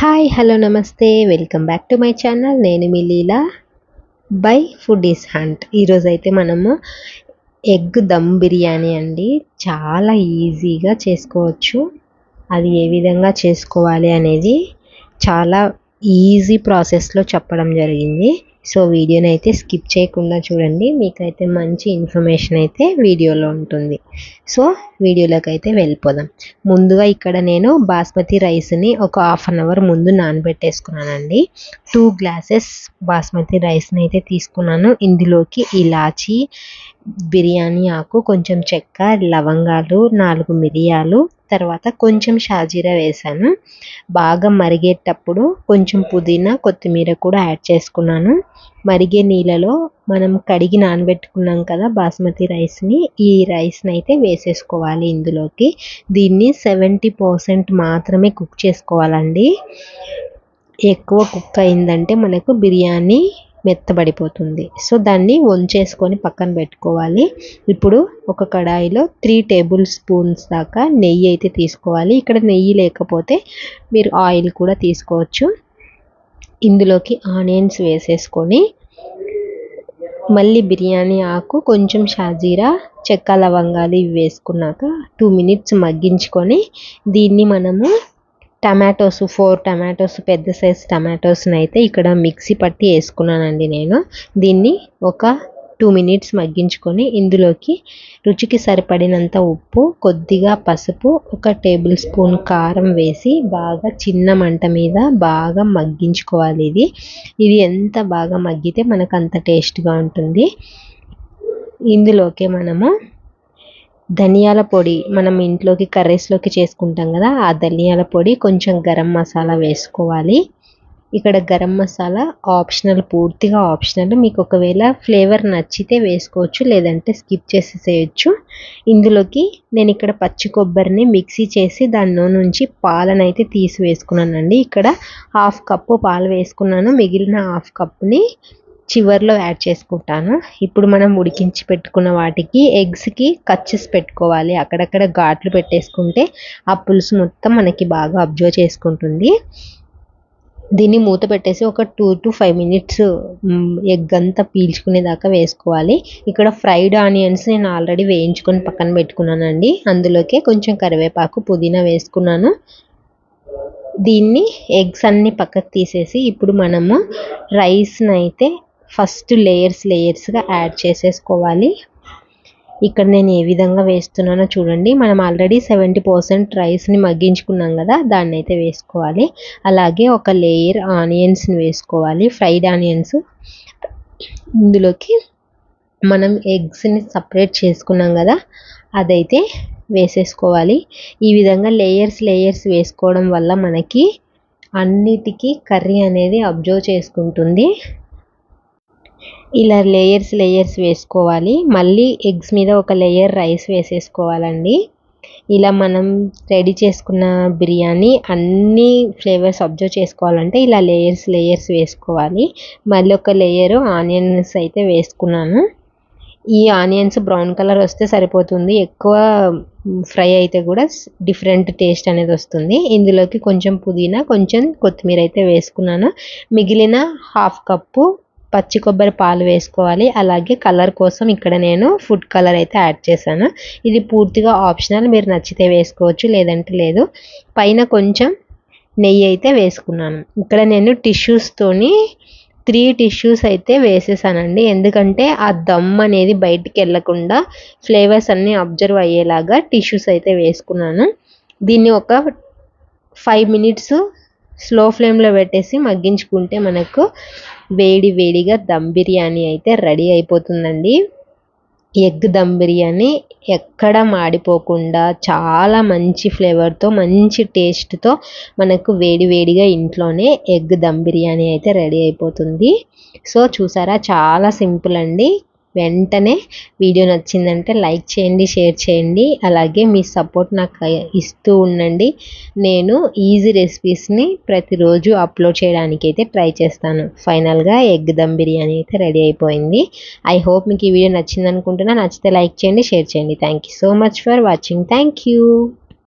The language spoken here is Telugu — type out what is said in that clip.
హాయ్ హలో నమస్తే. Welcome back to my channel. నేను మీ Leela. By food is hunt. ఈరోజు అయితే మనము ఎగ్ దమ్ బిర్యానీ అండి. చాలా ఈజీగా చేసుకోవచ్చు. అది ఏ విధంగా చేసుకోవాలి అనేది చాలా ఈజీ ప్రాసెస్లో చెప్పడం జరిగింది. సో వీడియోని అయితే స్కిప్ చేయకుండా చూడండి. మీకైతే మంచి ఇన్ఫర్మేషన్ అయితే వీడియోలో ఉంటుంది. సో వీడియోలోకి అయితే వెళ్ళిపోదాం. ముందుగా ఇక్కడ నేను బాస్మతి రైస్ని ఒక హాఫ్ అన్ అవర్ ముందు నానబెట్టేసుకున్నానండి. టూ గ్లాసెస్ బాస్మతి రైస్ని అయితే తీసుకున్నాను. ఇందులోకి ఇలాచి బిర్యానీ ఆకు కొంచెం చెక్క లవంగాలు నాలుగు మిరియాలు తర్వాత కొంచెం షాజీరా వేసాను. బాగా మరిగేటప్పుడు కొంచెం పుదీనా కొత్తిమీర కూడా యాడ్ చేసుకున్నాను. మరిగే నీళ్ళలో మనం కడిగి నానబెట్టుకున్నాం కదా బాస్మతి రైస్ని ఈ రైస్ని అయితే వేసేసుకోవాలి ఇందులోకి. దీన్ని సెవెంటీ పర్సెంట్ మాత్రమే కుక్ చేసుకోవాలండి. ఎక్కువ కుక్ అయిందంటే మనకు బిర్యానీ మెత్తబడిపోతుంది. సో దాన్ని వంచేసుకొని పక్కన పెట్టుకోవాలి. ఇప్పుడు ఒక కడాయిలో త్రీ టేబుల్ స్పూన్స్ దాకా నెయ్యి అయితే తీసుకోవాలి. ఇక్కడ నెయ్యి లేకపోతే మీరు ఆయిల్ కూడా తీసుకోవచ్చు. ఇందులోకి ఆనియన్స్ వేసేసుకొని మళ్ళీ బిర్యానీ ఆకు కొంచెం షాజీరా చెక్క లవంగాలు ఇవి వేసుకున్నాక టూ మినిట్స్ మగ్గించుకొని దీన్ని మనము టమాటోస్ ఫోర్ టమాటోస్ పెద్ద సైజ్ టమాటోస్ని అయితే ఇక్కడ మిక్సీ పట్టి వేసుకున్నానండి నేను. దీన్ని ఒక టూ మినిట్స్ మగ్గించుకొని ఇందులోకి రుచికి సరిపడినంత ఉప్పు కొద్దిగా పసుపు ఒక టేబుల్ స్పూన్ కారం వేసి బాగా చిన్న మంట మీద బాగా మగ్గించుకోవాలి ఇది. ఇది ఎంత బాగా మగ్గితే మనకు అంత టేస్ట్గా ఉంటుంది. ఇందులోకి మనము ధనియాల పొడి మనం ఇంట్లోకి కర్రీస్లోకి చేసుకుంటాం కదా ఆ ధనియాల పొడి కొంచెం గరం మసాలా వేసుకోవాలి. ఇక్కడ గరం మసాలా ఆప్షనల్ పూర్తిగా ఆప్షనల్. మీకు ఒకవేళ ఫ్లేవర్ నచ్చితే వేసుకోవచ్చు లేదంటే స్కిప్ చేసేసేయచ్చు ఇందులోకి నేను ఇక్కడ పచ్చి కొబ్బరిని మిక్సీ చేసి దానిలో నుంచి పాలను అయితే తీసి వేసుకున్నానండి. ఇక్కడ హాఫ్ కప్పు పాలు వేసుకున్నాను. మిగిలిన హాఫ్ కప్పుని చివర్లో యాడ్ చేసుకుంటాను. ఇప్పుడు మనం ఉడికించి పెట్టుకున్న వాటికి ఎగ్స్కి కచ్చెస్ పెట్టుకోవాలి. అక్కడక్కడ ఘాట్లు పెట్టేసుకుంటే ఆ పులుసు మొత్తం మనకి బాగా అబ్జర్వ్ చేసుకుంటుంది. దీన్ని మూత పెట్టేసి ఒక two to five minutes egg అంతా పీల్చుకునేదాకా వేసుకోవాలి. ఇక్కడ ఫ్రైడ్ ఆనియన్స్ నేను ఆల్రెడీ వేయించుకొని పక్కన పెట్టుకున్నానండి. అందులోకి కొంచెం కరివేపాకు పుదీనా వేసుకున్నాను. దీన్ని ఎగ్స్ అన్ని పక్కకు తీసేసి ఇప్పుడు మనము రైస్ని అయితే ఫస్ట్ లేయర్స్ లేయర్స్గా యాడ్ చేసేసుకోవాలి. ఇక్కడ నేను ఏ విధంగా వేస్తున్నానో చూడండి. మనం ఆల్రెడీ సెవెంటీ పర్సెంట్ రైస్ని మగ్గించుకున్నాం కదా దాన్ని అయితే వేసుకోవాలి. అలాగే ఒక లేయర్ ఆనియన్స్ని వేసుకోవాలి ఫ్రైడ్ ఆనియన్స్ ఇందులోకి మనం ఎగ్స్ని సపరేట్ చేసుకున్నాం కదా అదైతే వేసేసుకోవాలి. ఈ విధంగా లేయర్స్ లేయర్స్ వేసుకోవడం వల్ల మనకి అన్నిటికీ కర్రీ అనేది అబ్జర్వ్ చేసుకుంటుంది. ఇలా లేయర్స్ లేయర్స్ వేసుకోవాలి. మళ్ళీ ఎగ్స్ మీద ఒక లేయర్ రైస్ వేసేసుకోవాలండి. ఇలా మనం రెడీ చేసుకున్న బిర్యానీ అన్ని ఫ్లేవర్స్ అబ్జర్వ్ చేసుకోవాలంటే ఇలా లేయర్స్ లేయర్స్ వేసుకోవాలి. మళ్ళీ ఒక లేయరు ఆనియన్స్ అయితే వేసుకున్నాను. ఈ ఆనియన్స్ బ్రౌన్ కలర్ వస్తే సరిపోతుంది. ఎక్కువ ఫ్రై అయితే కూడా డిఫరెంట్ టేస్ట్ అనేది వస్తుంది. ఇందులోకి కొంచెం పుదీనా కొంచెం కొత్తిమీర అయితే వేసుకున్నాను. మిగిలిన హాఫ్ కప్పు పచ్చి కొబ్బరి పాలు వేసుకోవాలి. అలాగే కలర్ కోసం ఇక్కడ నేను ఫుడ్ కలర్ అయితే యాడ్ చేశాను. ఇది పూర్తిగా ఆప్షనల్. మీరు నచ్చితే వేసుకోవచ్చు లేదంటే లేదు. పైన కొంచెం నెయ్యి అయితే వేసుకున్నాను. ఇక్కడ నేను టిష్యూస్తోని త్రీ టిష్యూస్ అయితే వేసేసానండి. ఎందుకంటే ఆ దమ్ అనేది బయటికి వెళ్ళకుండా ఫ్లేవర్స్ అన్నీ అబ్జర్వ్ అయ్యేలాగా టిష్యూస్ అయితే వేసుకున్నాను. దీన్ని ఒక ఫైవ్ మినిట్స్ స్లో ఫ్లేమ్లో పెట్టేసి మగ్గించుకుంటే మనకు వేడి వేడిగా దమ్ బిర్యానీ అయితే రెడీ అయిపోతుందండి. ఎగ్ దమ్ బిర్యానీ ఎక్కడ మాడిపోకుండా చాలా మంచి ఫ్లేవర్తో మంచి టేస్ట్తో మనకు వేడి వేడిగా ఇంట్లోనే ఎగ్ దమ్ బిర్యానీ అయితే రెడీ అయిపోతుంది. సో చూసారా చాలా సింపుల్ అండి. వెంటనే వీడియో నచ్చిందంటే లైక్ చేయండి షేర్ చేయండి. అలాగే మీ సపోర్ట్ నాకు ఇస్తూ ఉండండి. నేను ఈజీ రెసిపీస్ని ప్రతిరోజు అప్లోడ్ చేయడానికి అయితే ట్రై చేస్తాను. ఫైనల్గా ఎగ్ దమ్ బిర్యానీ అయితే రెడీ అయిపోయింది. ఐ హోప్ మీకు ఈ వీడియో నచ్చింది అనుకుంటున్నా నచ్చితే లైక్ చేయండి షేర్ చేయండి. Thank you so much for watching. Thank you.